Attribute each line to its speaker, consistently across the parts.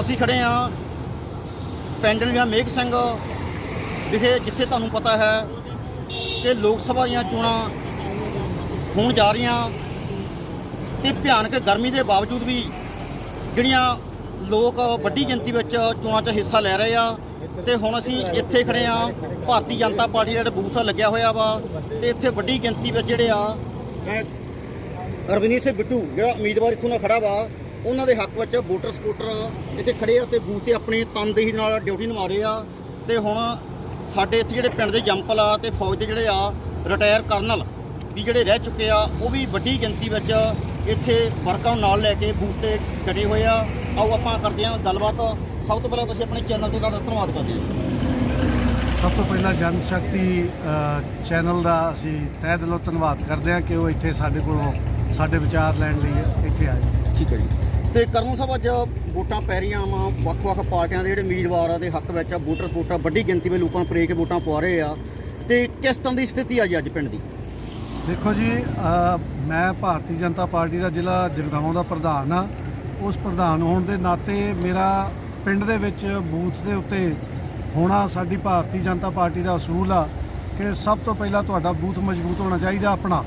Speaker 1: ਹੁਣ ਅਸੀਂ ਖੜੇ ਆ ਪਿੰਡ ਦੀਆਂ ਮੇਘ ਸਿੰਘ ਵਿਖੇ, ਜਿੱਥੇ ਤੁਹਾਨੂੰ ਪਤਾ ਹੈ ਕਿ ਲੋਕ ਸਭਾ ਦੀਆਂ ਚੋਣਾਂ ਹੋਣ ਜਾ ਰਹੀਆਂ ਤੇ ਭਿਆਨਕ ਗਰਮੀ ਦੇ ਬਾਵਜੂਦ ਵੀ ਜਿਹੜੀਆਂ ਲੋਕ ਵੱਡੀ ਗਿਣਤੀ ਵਿੱਚ ਚੋਣਾਂ 'ਚ ਹਿੱਸਾ ਲੈ ਰਹੇ ਆ ਤੇ ਹੁਣ ਅਸੀਂ ਇੱਥੇ ਖੜੇ ਆ ਭਾਰਤੀ ਜਨਤਾ ਪਾਰਟੀ ਦਾ ਜਿਹੜਾ ਬੂਥ ਲੱਗਿਆ ਹੋਇਆ ਵਾ ਤੇ ਇੱਥੇ ਵੱਡੀ ਗਿਣਤੀ ਵਿੱਚ ਜਿਹੜੇ ਆ ਰਵਨੀਤ ਸਿੰਘ ਬਿੱਟੂ, ਜਿਹੜਾ ਉਮੀਦਵਾਰ ਇੱਥੋਂ ਦਾ ਖੜਾ ਵਾ ਉਹਨਾਂ ਦੇ ਹੱਕ ਵਿੱਚ ਵੋਟਰ ਸਪੋਰਟਰ ਇੱਥੇ ਖੜੇ ਆ ਤੇ ਬੂਥ ਤੇ ਆਪਣੀ ਤਨਦੇਹੀ ਨਾਲ ਡਿਊਟੀ ਨਿਭਾ ਰਹੇ ਆ। ਤੇ ਹੁਣ ਸਾਡੇ ਇੱਥੇ ਜਿਹੜੇ ਪਿੰਡ ਦੇ ਜੰਪਲ ਆ ਤੇ ਫੌਜ ਦੇ ਜਿਹੜੇ ਆ ਰਿਟਾਇਰ ਕਰਨਲ ਵੀ ਜਿਹੜੇ ਰਹਿ ਚੁੱਕੇ ਆ ਉਹ ਵੀ ਵੱਡੀ ਗਿਣਤੀ ਵਿੱਚ ਇੱਥੇ ਵਰਕਾਂ ਨੂੰ ਨਾਲ ਲੈ ਕੇ ਬੂਥ ਤੇ ਡਟੇ ਹੋਏ ਆ। ਆਓ ਆਪਾਂ ਕਰਦੇ ਹਾਂ ਗੱਲਬਾਤ। ਸਭ ਤੋਂ ਪਹਿਲਾਂ ਤੁਸੀਂ ਆਪਣੇ ਚੈਨਲ ਤੇ ਤੁਹਾਡਾ ਧੰਨਵਾਦ ਕਰਦੇ ਹਾਂ।
Speaker 2: ਸਭ ਤੋਂ ਪਹਿਲਾਂ ਜਨ ਸ਼ਕਤੀ ਚੈਨਲ ਦਾ ਅਸੀਂ ਤਹਿ ਦਿਲੋਂ ਧੰਨਵਾਦ ਕਰਦੇ ਹਾਂ ਕਿ ਉਹ ਇੱਥੇ ਸਾਡੇ ਕੋਲੋਂ ਸਾਡੇ ਵਿਚਾਰ ਲੈਣ ਲਈ ਇੱਥੇ ਆਏ।
Speaker 1: ਠੀਕ ਹੈ ਜੀ। ਤੇ ਕਰਮ ਸਾਹਿਬ ਅੱਜ ਵੋਟਾਂ ਪੈ ਰਹੀਆਂ ਵਾ, ਵੱਖ-ਵੱਖ ਪਾਰਟੀਆਂ ਦੇ ਜਿਹੜੇ ਉਮੀਦਵਾਰ ਆ, ਦੇ ਹੱਕ ਵਿੱਚ ਆ ਵੋਟਰ ਸਪੋਰਟਰ ਵੱਡੀ ਗਿਣਤੀ ਵਿੱਚ ਲੋਕਾਂ ਨੂੰ ਪ੍ਰੇਰ ਕੇ ਵੋਟਾਂ ਪਵਾ ਰਹੇ ਆ। ਤੇ ਕਿਸ ਤਰ੍ਹਾਂ ਦੀ ਸਥਿਤੀ ਆ ਜੀ ਅੱਜ ਪਿੰਡ ਦੀ?
Speaker 2: ਦੇਖੋ ਜੀ ਮੈਂ ਭਾਰਤੀ ਜਨਤਾ ਪਾਰਟੀ ਦਾ ਜ਼ਿਲ੍ਹਾ ਜਗਰਾਉਂ ਦਾ ਪ੍ਰਧਾਨ ਆ। ਉਸ ਪ੍ਰਧਾਨ ਹੋਣ ਦੇ ਨਾਤੇ ਮੇਰਾ ਪਿੰਡ ਦੇ ਵਿੱਚ ਬੂਥ ਦੇ ਉੱਤੇ ਹੋਣਾ ਸਾਡੀ ਭਾਰਤੀ ਜਨਤਾ ਪਾਰਟੀ ਦਾ ਅਸੂਲ ਆ ਕਿ ਸਭ ਤੋਂ ਪਹਿਲਾਂ ਤੁਹਾਡਾ ਬੂਥ ਮਜ਼ਬੂਤ ਹੋਣਾ ਚਾਹੀਦਾ ਆਪਣਾ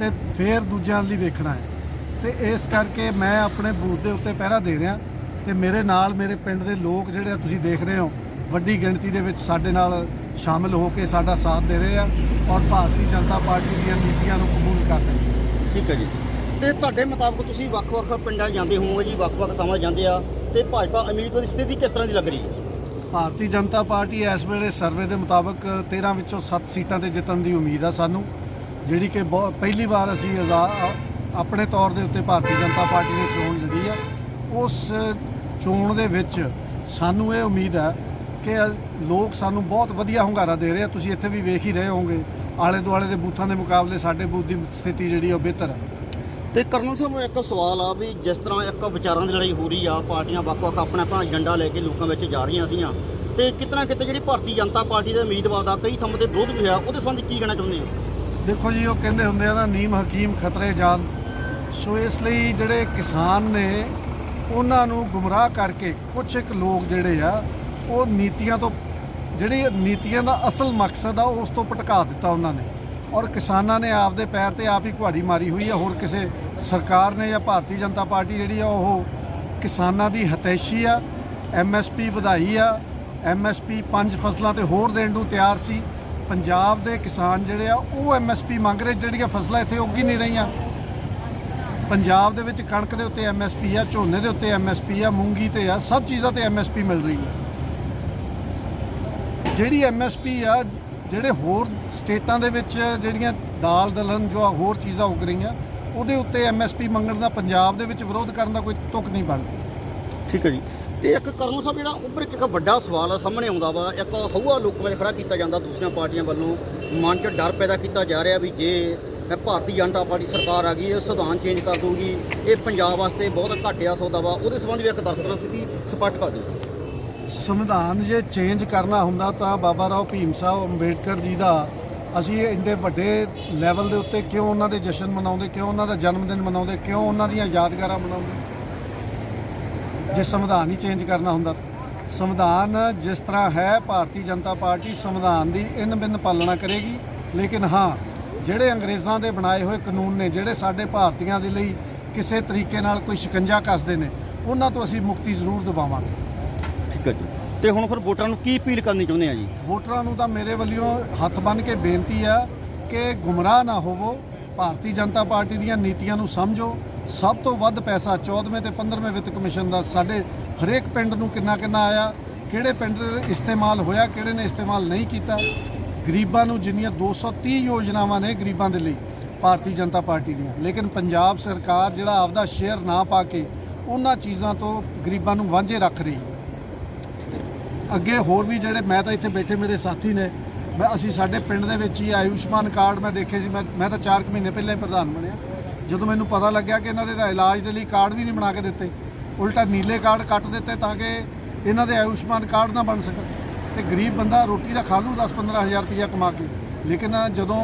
Speaker 2: ਤੇ ਫਿਰ ਦੂਜਿਆਂ ਲਈ ਵੇਖਣਾ ਹੈ। ਤੇ ਇਸ ਕਰਕੇ ਮੈਂ ਆਪਣੇ ਬੂਥ ਦੇ ਉੱਤੇ ਪਹਿਰਾ ਦੇ ਰਿਹਾ ਤੇ ਮੇਰੇ ਨਾਲ ਮੇਰੇ ਪਿੰਡ ਦੇ ਲੋਕ ਜਿਹੜੇ ਤੁਸੀਂ ਦੇਖ ਰਹੇ ਹੋ ਵੱਡੀ ਗਿਣਤੀ ਦੇ ਵਿੱਚ ਸਾਡੇ ਨਾਲ ਸ਼ਾਮਿਲ ਹੋ ਕੇ ਸਾਡਾ ਸਾਥ ਦੇ ਰਹੇ ਆ ਔਰ ਭਾਰਤੀ ਜਨਤਾ ਪਾਰਟੀ ਦੀਆਂ ਨੀਤੀਆਂ ਨੂੰ ਕਬੂਲ ਕਰ ਰਹੇ
Speaker 1: ਠੀਕ ਹੈ ਜੀ। ਤੇ ਤੁਹਾਡੇ ਮੁਤਾਬਕ ਤੁਸੀਂ ਵੱਖ-ਵੱਖ ਪਿੰਡਾਂ ਜਾਂਦੇ ਹੋਵੋਗੇ ਜੀ ਵੱਖ-ਵੱਖ ਥਾਵਾਂ ਜਾਂਦੇ ਆ ਤੇ ਭਾਜਪਾ ਉਮੀਦਵਾਰ ਦੀ ਸਥਿਤੀ ਕਿਸ ਤਰ੍ਹਾਂ ਦੀ ਲੱਗ ਰਹੀ ਹੈ?
Speaker 2: ਭਾਰਤੀ ਜਨਤਾ ਪਾਰਟੀ ਇਸ ਵੇਲੇ ਸਰਵੇ ਦੇ ਮੁਤਾਬਕ 13 ਵਿੱਚੋਂ 7 ਸੀਟਾਂ ਤੇ ਜਿੱਤਣ ਦੀ ਉਮੀਦ ਆ ਸਾਨੂੰ ਜਿਹੜੀ ਕਿ ਬਹੁਤ ਪਹਿਲੀ ਵਾਰ ਅਸੀਂ ਆਪਣੇ ਤੌਰ ਦੇ ਉੱਤੇ ਭਾਰਤੀ ਜਨਤਾ ਪਾਰਟੀ ਨੇ ਚੋਣ ਲੜੀ ਆ। ਉਸ ਚੋਣ ਦੇ ਵਿੱਚ ਸਾਨੂੰ ਇਹ ਉਮੀਦ ਹੈ ਕਿ ਲੋਕ ਸਾਨੂੰ ਬਹੁਤ ਵਧੀਆ ਹੁੰਗਾਰਾ ਦੇ ਰਹੇ ਆ। ਤੁਸੀਂ ਇੱਥੇ ਵੀ ਵੇਖ ਹੀ ਰਹੇ ਹੋਵੋਗੇ। ਆਲੇ ਦੁਆਲੇ ਦੇ ਬੂਥਾਂ ਦੇ ਮੁਕਾਬਲੇ ਸਾਡੇ ਬੂਥ ਦੀ ਸਥਿਤੀ ਜਿਹੜੀ ਉਹ ਬਿਹਤਰ ਹੈ।
Speaker 1: ਤੇ ਕਰਨਲ ਸਾਹਿਬ ਇੱਕ ਸਵਾਲ ਆ ਵੀ ਜਿਸ ਤਰ੍ਹਾਂ ਇੱਕ ਵਿਚਾਰਾਂ ਦੀ ਲੜਾਈ ਹੋ ਰਹੀ ਆ ਪਾਰਟੀਆਂ ਵੱਖ-ਵੱਖ ਆਪਣਾ ਆਪਣਾ ਏਜੰਡਾ ਲੈ ਕੇ ਲੋਕਾਂ ਵਿੱਚ ਜਾ ਰਹੀਆਂ ਸੀਆਂ ਤੇ ਕਿਤਨਾ ਕਿਤੇ ਜਿਹੜੀ ਭਾਰਤੀ ਜਨਤਾ ਪਾਰਟੀ ਦੇ ਉਮੀਦਵਾਰ ਦਾ ਕਈ ਥੰਮ ਤੇ ਵਿਰੋਧ ਵੀ ਹੋਇਆ ਉਹਦੇ ਸੰਬੰਧੀ ਕੀ ਕਹਿਣਾ ਚਾਹੁੰਦੇ ਹੋ?
Speaker 2: ਦੇਖੋ ਜੀ ਉਹ ਕਹਿੰਦੇ ਹੁੰਦੇ ਆ ਨਾ ਨੀਮ ਹਕੀਮ ਖਤਰੇ ਜਾਨ। ਸੋ ਇਸ ਲਈ ਜਿਹੜੇ ਕਿਸਾਨ ਨੇ, ਉਹਨਾਂ ਨੂੰ ਗੁੰਮਰਾਹ ਕਰਕੇ ਕੁਝ ਇੱਕ ਲੋਕ ਜਿਹੜੇ ਆ, ਉਹ ਨੀਤੀਆਂ ਤੋਂ, ਜਿਹੜੀ ਨੀਤੀਆਂ ਦਾ ਅਸਲ ਮਕਸਦ ਆ, ਉਸ ਤੋਂ ਭਟਕਾ ਦਿੱਤਾ ਉਹਨਾਂ ਨੇ। ਔਰ ਕਿਸਾਨਾਂ ਨੇ ਆਪਦੇ ਪੈਰ ਤੇ ਆਪ ਹੀ ਕੁਹਾੜੀ ਮਾਰੀ ਹੋਈ ਆ। ਹੋਰ ਕਿਸੇ ਸਰਕਾਰ ਨੇ ਜਾਂ ਭਾਰਤੀ ਜਨਤਾ ਪਾਰਟੀ ਜਿਹੜੀ ਆ, ਉਹ ਕਿਸਾਨਾਂ ਦੀ ਹਤੈਸ਼ੀ ਆ। ਐਮਐਸਪੀ ਵਧਾਈ ਆ। ਐਮਐਸਪੀ ਪੰਜ ਫਸਲਾਂ ਤੇ ਹੋਰ ਦੇਣ ਨੂੰ ਤਿਆਰ ਸੀ। ਪੰਜਾਬ ਦੇ ਕਿਸਾਨ ਜਿਹੜੇ ਆ, ਉਹ ਐਮਐਸਪੀ ਮੰਗ ਰਹੇ, ਜਿਹੜੀਆਂ ਫਸਲਾਂ ਇੱਥੇ ਉੱਗ ਨਹੀਂ ਰਹੀਆਂ। ਪੰਜਾਬ ਦੇ ਵਿੱਚ ਕਣਕ ਦੇ ਉੱਤੇ ਐਮਐਸਪੀ ਆ, ਝੋਨੇ ਦੇ ਉੱਤੇ ਐਮਐਸਪੀ ਆ, ਮੂੰਗੀ ਤੇ ਆ, ਸਭ ਚੀਜ਼ਾਂ ਤੇ ਐਮਐਸਪੀ ਮਿਲ ਰਹੀ ਹੈ। ਜਿਹੜੀ ਐਮਐਸਪੀ ਆ, ਜਿਹੜੇ ਹੋਰ ਸਟੇਟਾਂ ਦੇ ਵਿੱਚ ਜਿਹੜੀਆਂ ਦਾਲ ਦਲਨ ਜੋ ਹੋਰ ਚੀਜ਼ਾਂ ਉੱਗ ਰਹੀਆਂ, ਉਹਦੇ ਉੱਤੇ ਐਮਐਸਪੀ ਮੰਗਣ ਦਾ ਪੰਜਾਬ ਦੇ ਵਿੱਚ ਵਿਰੋਧ ਕਰਨ ਦਾ ਕੋਈ ਤੁਕ ਨਹੀਂ ਬਣਦਾ
Speaker 1: ਠੀਕ ਹੈ ਜੀ। ਤੇ ਇੱਕ ਕਰਨਲ ਸਾਹਿਬ ਜਿਹੜਾ ਉੱਪਰ ਇੱਕ ਵੱਡਾ ਸਵਾਲ ਆ, ਸਾਹਮਣੇ ਆਉਂਦਾ ਵਾ। ਇੱਕ ਹਊਆ ਲੋਕਾਂ 'ਚ ਖੜਾ ਕੀਤਾ ਜਾਂਦਾ ਦੂਸਰੀਆਂ ਪਾਰਟੀਆਂ ਵੱਲੋਂ। ਮਨ 'ਚ ਡਰ ਪੈਦਾ ਕੀਤਾ ਜਾ ਰਿਹਾ ਵੀ ਜੇ ਇਹ ਭਾਰਤੀ ਜਨਤਾ ਪਾਰਟੀ ਸਰਕਾਰ ਆ ਗਈ, ਇਹ ਸੰਵਿਧਾਨ ਚੇਂਜ ਕਰ ਦੂਗੀ ਇਹ ਪੰਜਾਬ ਵਾਸਤੇ ਬਹੁਤ ਘਟਿਆ ਸੌਦਾ ਵਾ, ਉਹਦੇ ਸੰਬੰਧ ਵਿੱਚ ਇੱਕ ਦਰਸ਼ਕਾਂ ਸਥਿਤੀ ਸਪਸ਼ਟ ਕਰ ਦਿਓ।
Speaker 2: ਸੰਵਿਧਾਨ ਜੇ ਚੇਂਜ ਕਰਨਾ ਹੁੰਦਾ ਤਾਂ ਬਾਬਾ ਰਾਓ ਭੀਮ ਸਾਹਿਬ ਅੰਬੇਡਕਰ ਜੀ ਦਾ ਅਸੀਂ ਇੰਨੇ ਵੱਡੇ ਲੈਵਲ ਦੇ ਉੱਤੇ ਕਿਉਂ ਉਹਨਾਂ ਦੇ ਜਸ਼ਨ ਮਨਾਉਂਦੇ, ਕਿਉਂ ਉਹਨਾਂ ਦਾ ਜਨਮ ਦਿਨ ਮਨਾਉਂਦੇ, ਕਿਉਂ ਉਹਨਾਂ ਦੀਆਂ ਯਾਦਗਾਰਾਂ ਮਨਾਉਂਦੇ? ਜੇ ਸੰਵਿਧਾਨ ਹੀ ਚੇਂਜ ਕਰਨਾ ਹੁੰਦਾ ਸੰਵਿਧਾਨ ਜਿਸ ਤਰ੍ਹਾਂ ਹੈ, ਭਾਰਤੀ ਜਨਤਾ ਪਾਰਟੀ ਸੰਵਿਧਾਨ ਦੀ ਇਨ ਬਿਨ ਪਾਲਣਾ ਕਰੇਗੀ, ਲੇਕਿਨ ਹਾਂ ਜਿਹੜੇ ਅੰਗਰੇਜ਼ਾਂ ਦੇ ਬਣਾਏ ਹੋਏ ਕਾਨੂੰਨ ਨੇ ਜਿਹੜੇ ਸਾਡੇ ਭਾਰਤੀਆਂ ਦੇ ਲਈ ਕਿਸੇ ਤਰੀਕੇ ਨਾਲ ਕੋਈ ਸ਼ਿਕੰਜਾ ਕੱਸਦੇ ਨੇ ਉਹਨਾਂ ਤੋਂ ਅਸੀਂ ਮੁਕਤੀ ਜ਼ਰੂਰ ਦਿਵਾਵਾਂਗੇ।
Speaker 1: ਠੀਕ ਹੈ ਜੀ। ਤੇ ਹੁਣ ਫਿਰ ਵੋਟਰਾਂ ਨੂੰ ਕੀ ਅਪੀਲ ਕਰਨੀ ਚਾਹੁੰਦੇ ਆ ਜੀ?
Speaker 2: ਵੋਟਰਾਂ ਨੂੰ ਤਾਂ ਮੇਰੇ ਵੱਲੋਂ ਹੱਥ ਬੰਨ੍ਹ ਕੇ ਬੇਨਤੀ ਆ ਕਿ ਗੁੰਮਰਾਹ ਨਾ ਹੋਵੋ ਭਾਰਤੀ ਜਨਤਾ ਪਾਰਟੀ ਦੀਆਂ ਨੀਤੀਆਂ ਨੂੰ ਸਮਝੋ। ਸਭ ਤੋਂ ਵੱਧ ਪੈਸਾ 14ਵੇਂ ਤੇ 15ਵੇਂ ਵਿੱਤ ਕਮਿਸ਼ਨ ਦਾ ਸਾਡੇ ਹਰੇਕ ਪਿੰਡ ਨੂੰ ਕਿੰਨਾ ਕਿੰਨਾ ਆਇਆ ਕਿਹੜੇ ਪਿੰਡ ਇਸਤੇਮਾਲ ਹੋਇਆ ਕਿਹੜੇ ਨੇ ਇਸਤੇਮਾਲ ਨਹੀਂ ਕੀਤਾ। ਗਰੀਬਾਂ ਨੂੰ ਜਿੰਨੀਆਂ 230 ਯੋਜਨਾਵਾਂ ਨੇ ਗਰੀਬਾਂ ਦੇ ਲਈ, ਭਾਰਤੀ ਜਨਤਾ ਪਾਰਟੀ ਦੀਆਂ। ਲੇਕਿਨ ਪੰਜਾਬ ਸਰਕਾਰ ਜਿਹੜਾ ਆਪਦਾ ਸ਼ੇਅਰ ਨਾ ਪਾ ਕੇ ਉਹਨਾਂ ਚੀਜ਼ਾਂ ਤੋਂ ਗਰੀਬਾਂ ਨੂੰ ਵਾਂਝੇ ਰੱਖ ਰਹੀ ਅੱਗੇ ਹੋਰ ਵੀ ਜਿਹੜੇ, ਮੈਂ ਤਾਂ ਇੱਥੇ ਬੈਠੇ ਮੇਰੇ ਸਾਥੀ ਨੇ, ਮੈਂ, ਅਸੀਂ ਸਾਡੇ ਪਿੰਡ ਦੇ ਵਿੱਚ ਹੀ ਆਯੁਸ਼ਮਾਨ ਕਾਰਡ ਮੈਂ ਦੇਖੇ ਸੀ, ਮੈਂ ਮੈਂ ਤਾਂ 4 ਮਹੀਨੇ ਪਹਿਲਾਂ ਹੀ ਪ੍ਰਧਾਨ ਬਣਿਆ। ਜਦੋਂ ਮੈਨੂੰ ਪਤਾ ਲੱਗਿਆ ਕਿ ਇਹਨਾਂ ਦੇ ਇਲਾਜ ਦੇ ਲਈ ਕਾਰਡ ਵੀ ਨਹੀਂ ਬਣਾ ਕੇ ਦਿੱਤੇ, ਉਲਟਾ ਨੀਲੇ ਕਾਰਡ ਕੱਟ ਦਿੱਤੇ ਤਾਂ ਕਿ ਇਹਨਾਂ ਦੇ ਆਯੁਸ਼ਮਾਨ ਕਾਰਡ ਨਾ ਬਣ ਸਕਣ। ਤੇ ਗਰੀਬ ਬੰਦਾ ਰੋਟੀ ਦਾ ਖਾ ਲੂ 10-15 ਹਜ਼ਾਰ ਰੁਪਇਆ ਕਮਾ ਕੇ। ਲੇਕਿਨ ਜਦੋਂ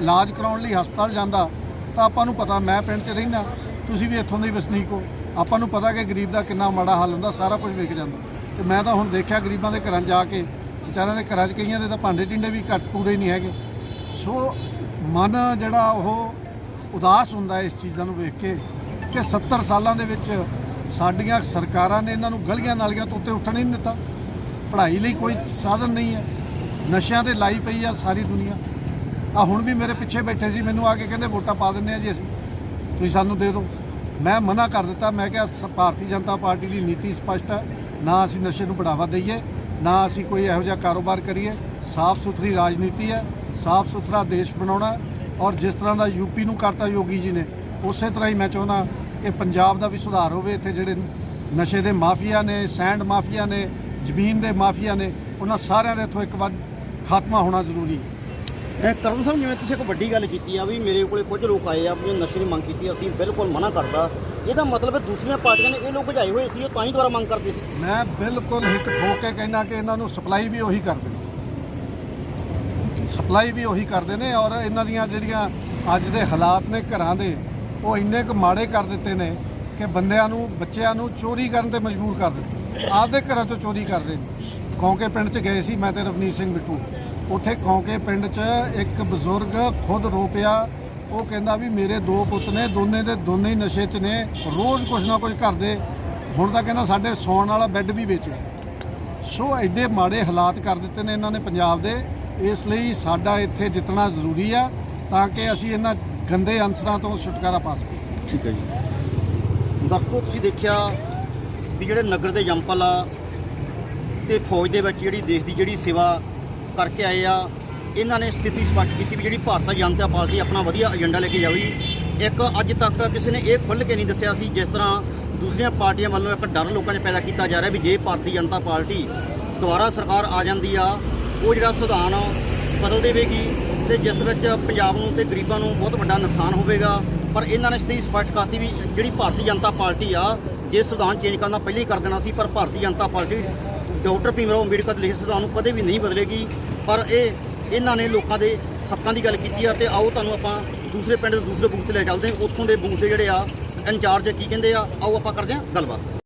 Speaker 2: ਇਲਾਜ ਕਰਾਉਣ ਲਈ ਹਸਪਤਾਲ ਜਾਂਦਾ, ਤਾਂ ਆਪਾਂ ਨੂੰ ਪਤਾ, ਮੈਂ ਪਿੰਡ 'ਚ ਰਹਿੰਦਾ, ਤੁਸੀਂ ਵੀ ਇੱਥੋਂ ਦੇ ਵਸਨੀਕ ਹੋ। ਆਪਾਂ ਨੂੰ ਪਤਾ ਕਿ ਗਰੀਬ ਦਾ ਕਿੰਨਾ ਮਾੜਾ ਹਾਲ ਹੁੰਦਾ, ਸਾਰਾ ਕੁਝ ਵਿਕ ਜਾਂਦਾ। ਤੇ ਮੈਂ ਤਾਂ ਹੁਣ ਦੇਖਿਆ ਗਰੀਬਾਂ ਦੇ ਘਰਾਂ 'ਚ ਜਾ ਕੇ, ਵਿਚਾਰਿਆਂ ਦੇ ਘਰਾਂ 'ਚ ਕਈਆਂ ਦੇ ਤਾਂ ਭਾਂਡੇ ਟਿੰਡੇ ਵੀ ਘੱਟ ਪੂਰੇ ਨਹੀਂ ਹੈਗੇ। ਸੋ ਮਨ ਜਿਹੜਾ ਉਹ ਉਦਾਸ ਹੁੰਦਾ ਇਸ ਚੀਜ਼ਾਂ ਨੂੰ ਵੇਖ ਕੇ ਕਿ 70 ਸਾਲਾਂ ਦੇ ਵਿੱਚ ਸਾਡੀਆਂ ਸਰਕਾਰਾਂ ਨੇ ਇਹਨਾਂ ਨੂੰ ਗਲੀਆਂ ਨਾਲੀਆਂ ਤੋਂ ਉੱਤੇ ਉੱਠਣ ਹੀ ਨਹੀਂ ਦਿੱਤਾ। ਪੜ੍ਹਾਈ ਲਈ ਕੋਈ ਸਾਧਨ ਨਹੀਂ ਹੈ। ਨਸ਼ਿਆਂ ਤੇ ਲਾਈ ਪਈ ਆ ਸਾਰੀ ਦੁਨੀਆ। ਆ ਹੁਣ ਵੀ ਮੇਰੇ ਪਿੱਛੇ ਬੈਠੇ ਸੀ, ਮੈਨੂੰ ਆ ਕੇ ਕਹਿੰਦੇ ਵੋਟਾਂ ਪਾ ਦਿੰਦੇ ਆ ਜੀ ਅਸੀਂ। ਤੁਸੀਂ ਸਾਨੂੰ ਦੇ ਦਿਓ। ਮੈਂ ਮਨਾ ਕਰ ਦਿੱਤਾ। ਮੈਂ ਕਿਹਾ ਸ- ਭਾਰਤੀ ਜਨਤਾ ਪਾਰਟੀ ਦੀ ਨੀਤੀ ਸਪਸ਼ਟ ਹੈ। ਨਾ ਅਸੀਂ ਨਸ਼ੇ ਨੂੰ ਬੜਾਵਾ ਦਈਏ, ਨਾ ਅਸੀਂ ਕੋਈ ਇਹੋ ਜਿਹਾ ਕਾਰੋਬਾਰ ਕਰੀਏ। ਸਾਫ਼ ਸੁਥਰੀ ਰਾਜਨੀਤੀ ਹੈ, ਸਾਫ਼ ਸੁਥਰਾ ਦੇਸ਼ ਬਣਾਉਣਾ ਔਰ ਜਿਸ ਤਰ੍ਹਾਂ ਦਾ ਯੂਪੀ ਨੂੰ ਕਰਤਾ ਯੋਗੀ ਜੀ ਨੇ, ਉਸੇ ਤਰ੍ਹਾਂ ਹੀ ਮੈਂ ਚਾਹੁੰਦਾ ਕਿ ਪੰਜਾਬ ਦਾ ਵੀ ਸੁਧਾਰ ਹੋਵੇ। ਇੱਥੇ ਜਿਹੜੇ ਨਸ਼ੇ ਦੇ ਮਾਫੀਆ ਨੇ, ਸੈਂਡ ਮਾਫੀਆ ਨੇ ਜ਼ਮੀਨ ਦੇ ਮਾਫੀਆ ਨੇ ਉਹਨਾਂ ਸਾਰਿਆਂ ਦੇ ਇੱਥੋਂ ਇੱਕ ਵਾਰ ਖਾਤਮਾ ਹੋਣਾ ਜ਼ਰੂਰੀ। ਹੈ
Speaker 1: ਇਹ ਕਰਨ ਸਾਹਿਬ ਜਿਵੇਂ ਤੁਸੀਂ ਇੱਕ ਵੱਡੀ ਗੱਲ ਕੀਤੀ ਆ ਵੀ ਮੇਰੇ ਕੋਲੇ ਕੁਝ ਲੋਕ ਆਏ ਆ ਵੀ ਨਸ਼ੇ ਦੀ ਮੰਗ ਕੀਤੀ ਅਸੀਂ ਬਿਲਕੁਲ ਮਨਾ ਕਰਦਾ। ਇਹਦਾ ਮਤਲਬ ਹੈ ਦੂਸਰੀਆਂ ਪਾਰਟੀਆਂ ਨੇ ਇਹ ਲੋਕ ਭਜਾਏ ਹੋਏ ਸੀ ਉਹ ਤਾਂ ਹੀ ਦੁਆਰਾ ਮੰਗ ਕਰਦੇ ਸੀ।
Speaker 2: ਮੈਂ ਬਿਲਕੁਲ ਹਿੱਕ ਠੋਕ ਕੇ ਕਹਿਣਾ ਕਿ ਇਹਨਾਂ ਨੂੰ ਸਪਲਾਈ ਵੀ ਉਹੀ ਕਰਦੇ ਨੇ ਸਪਲਾਈ ਵੀ ਉਹੀ ਕਰਦੇ ਨੇ ਔਰ ਇਹਨਾਂ ਦੀਆਂ ਜਿਹੜੀਆਂ ਅੱਜ ਦੇ ਹਾਲਾਤ ਨੇ ਘਰਾਂ ਦੇ ਉਹ ਇੰਨੇ ਕੁ ਮਾੜੇ ਕਰ ਦਿੱਤੇ ਨੇ ਕਿ ਬੰਦਿਆਂ ਨੂੰ ਬੱਚਿਆਂ ਨੂੰ ਚੋਰੀ ਕਰਨ ਤੇ ਮਜਬੂਰ ਕਰ ਦਿੱਤੇ। ਆਪਦੇ ਘਰਾਂ ਚੋਂ ਚੋਰੀ ਕਰ ਰਹੇ ਨੇ। ਕੌਂਕੇ ਪਿੰਡ 'ਚ ਗਏ ਸੀ, ਮੈਂ ਤੇ ਰਵਨੀਤ ਸਿੰਘ ਬਿੱਟੂ। ਉੱਥੇ ਕੌਂਕੇ ਪਿੰਡ 'ਚ ਇੱਕ ਬਜ਼ੁਰਗ ਖੁਦ ਰੋ ਪਿਆ। ਉਹ ਕਹਿੰਦਾ ਵੀ ਮੇਰੇ ਦੋ ਪੁੱਤ ਨੇ, ਦੋਨੇ ਦੇ ਦੋਨੇ ਹੀ ਨਸ਼ੇ 'ਚ ਨੇ, ਰੋਜ਼ ਕੁਛ ਨਾ ਕੁਛ ਕਰਦੇ। ਹੁਣ ਤਾਂ ਕਹਿੰਦਾ ਸਾਡੇ ਸੌਣ ਵਾਲਾ ਬੈੱਡ ਵੀ ਵੇਚਿਆ ਸੋ ਐਡੇ ਮਾੜੇ ਹਾਲਾਤ ਕਰ ਦਿੱਤੇ ਨੇ ਇਹਨਾਂ ਨੇ ਪੰਜਾਬ ਦੇ। ਇਸ ਲਈ ਸਾਡਾ ਇੱਥੇ ਜਿੱਤਣਾ ਜ਼ਰੂਰੀ ਆ, ਤਾਂ ਕਿ ਅਸੀਂ ਇਹਨਾਂ ਗੰਦੇ ਅਨਸਰਾਂ ਤੋਂ ਛੁਟਕਾਰਾ ਪਾ ਸਕੀਏ।
Speaker 1: ਠੀਕ ਹੈ ਜੀ। ਦਰਸ਼ਕੋ ਤੁਸੀਂ ਦੇਖਿਆ ਵੀ ਜਿਹੜੇ ਨਗਰ ਦੇ ਜੰਪਲ ਆ ਤੇ ਫੌਜ ਦੇ ਵਿੱਚ ਜਿਹੜੀ ਦੇਸ਼ ਦੀ ਜਿਹੜੀ ਸੇਵਾ ਕਰਕੇ ਆਏ ਆ, ਇਹਨਾਂ ਨੇ ਸਥਿਤੀ ਸਪਸ਼ਟ ਕੀਤੀ ਵੀ ਜਿਹੜੀ ਭਾਰਤੀ ਜਨਤਾ ਪਾਰਟੀ ਆਪਣਾ ਵਧੀਆ ਏਜੰਡਾ ਲੈ ਕੇ ਜਾਵੇ ਇੱਕ ਅੱਜ ਤੱਕ ਕਿਸੇ ਨੇ ਇਹ ਖੁੱਲ੍ਹ ਕੇ ਨਹੀਂ ਦੱਸਿਆ ਸੀ ਜਿਸ ਤਰ੍ਹਾਂ ਦੂਸਰੀਆਂ ਪਾਰਟੀਆਂ ਵੱਲੋਂ ਇੱਕ ਡਰ ਲੋਕਾਂ 'ਚ ਪੈਦਾ ਕੀਤਾ ਜਾ ਰਿਹਾ ਵੀ ਜੇ ਭਾਰਤੀ ਜਨਤਾ ਪਾਰਟੀ ਦੁਬਾਰਾ ਸਰਕਾਰ ਆ ਜਾਂਦੀ ਆ, ਉਹ ਜਿਹੜਾ ਸੰਵਿਧਾਨ ਬਦਲ ਦੇਵੇਗੀ ਤੇ ਜਿਸ ਵਿੱਚ ਪੰਜਾਬ ਨੂੰ ਤੇ ਗਰੀਬਾਂ ਨੂੰ ਬਹੁਤ ਵੱਡਾ ਨੁਕਸਾਨ ਹੋਵੇਗਾ। ਪਰ ਇਹਨਾਂ ਨੇ ਸਥਿਤੀ ਸਪਸ਼ਟ ਕਰਤੀ ਵੀ ਜਿਹੜੀ ਭਾਰਤੀ ਜਨਤਾ ਪਾਰਟੀ ਆ ਜੇ ਸੰਵਿਧਾਨ ਚੇਂਜ ਕਰਨਾ ਪਹਿਲਾਂ ਹੀ ਕਰ ਦੇਣਾ ਸੀ, ਪਰ ਭਾਰਤੀ ਜਨਤਾ ਪਾਰਟੀ ਡਾਕਟਰ ਭੀਮਰਾਓ ਅੰਬੇਡਕਰ ਦੇ ਲਿਖੇ ਸੰਵਿਧਾਨ ਨੂੰ ਕਦੇ ਵੀ ਨਹੀਂ ਬਦਲੇਗੀ। ਪਰ ਇਹ, ਇਹਨਾਂ ਨੇ ਲੋਕਾਂ ਦੇ ਹੱਕਾਂ ਦੀ ਗੱਲ ਕੀਤੀ ਆ ਤੇ ਆਓ ਤੁਹਾਨੂੰ ਆਪਾਂ ਦੂਸਰੇ ਪਿੰਡ ਦੇ ਦੂਸਰੇ ਬੂਥ ਤੇ ਲੈ ਚੱਲਦੇ ਹਾਂ। ਉੱਥੋਂ ਦੇ ਬੂਥ ਦੇ ਜਿਹੜੇ ਆ, ਇੰਚਾਰਜ ਕੀ ਕਹਿੰਦੇ ਆ, ਆਓ ਆਪਾਂ ਕਰਦੇ ਹਾਂ ਗੱਲਬਾਤ।